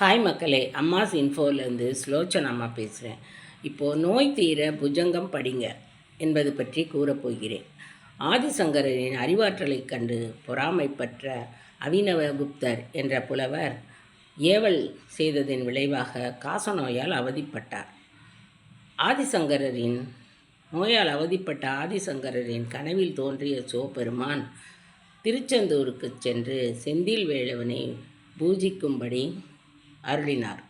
Hi மக்களே அம்மாஸ் இன்ஃபோலேருந்து ஸ்லோச்சன் அம்மா பேசுகிறேன் இப்போது நோய் தீர புஜங்கம் படிங்க என்பது பற்றி கூறப்போகிறேன் ஆதிசங்கரரின் அறிவாற்றலைக் கண்டு பொறாமைப்பற்ற அவினவகுப்தர் என்ற புலவர் ஏவல் செய்ததின் விளைவாக காசநோயால் அவதிப்பட்டார். ஆதிசங்கரரின் நோயால் அவதிப்பட்ட ஆதிசங்கரரின் கனவில் தோன்றிய சிவபெருமான் திருச்செந்தூருக்கு சென்று செந்தில் வேளவனை பூஜிக்கும்படி அருளினார்.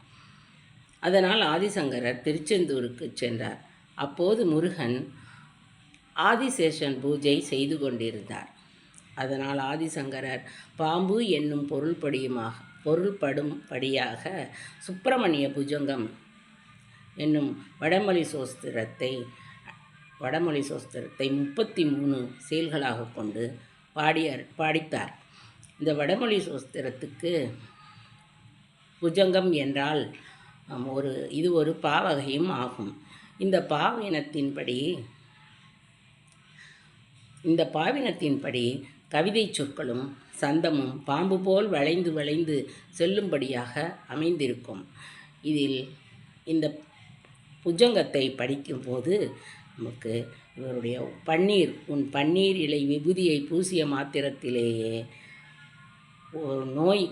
அதனால் ஆதிசங்கரர் திருச்செந்தூருக்கு சென்றார். அப்போது முருகன் ஆதிசேஷன் பூஜை செய்து கொண்டிருந்தார். அதனால் ஆதிசங்கரர் பாம்பு என்னும் பொருள்படியுமாக பொருள்படும்படியாக சுப்பிரமணிய புஜங்கம் என்னும் வடமொழி சோஸ்திரத்தை வடமொழி சோஸ்திரத்தை முப்பத்தி மூணு செயல்களாக கொண்டு பாடியார் பாடித்தார். இந்த வடமொழி சோஸ்திரத்துக்கு புஜங்கம் என்றால் ஒரு இது ஒரு பாவகையும் ஆகும். இந்த பாவினத்தின்படி இந்த பாவினத்தின்படி கவிதை சொற்களும் சந்தமும் பாம்பு போல் வளைந்து வளைந்து செல்லும்படியாக அமைந்திருக்கும். இதில் இந்த புஜங்கத்தை படிக்கும்போது நமக்கு இவருடைய பன்னீர் உன் பன்னீர் இலை விபூதியை பூசிய மாத்திரத்திலேயே ஒரு நோய்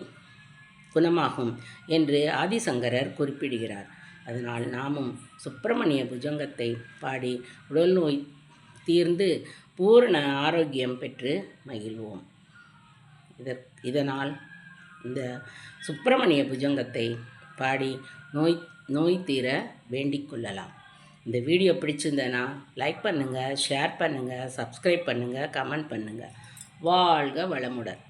குணமாகும் என்று ஆதிசங்கரர் குறிப்பிடுகிறார். அதனால் நாமும் சுப்பிரமணிய புஜங்கத்தை பாடி உடல் நோய் தீர்ந்து பூரண ஆரோக்கியம் பெற்று மகிழ்வோம். இதற் இதனால் இந்த சுப்பிரமணிய புஜங்கத்தை பாடி நோய் நோய் தீர வேண்டிக் கொள்ளலாம். இந்த வீடியோ பிடிச்சிருந்தேன்னா லைக் பண்ணுங்கள் ஷேர் பண்ணுங்கள் சப்ஸ்கிரைப் பண்ணுங்கள் கமெண்ட் பண்ணுங்கள் வாழ்க வளமுடன்.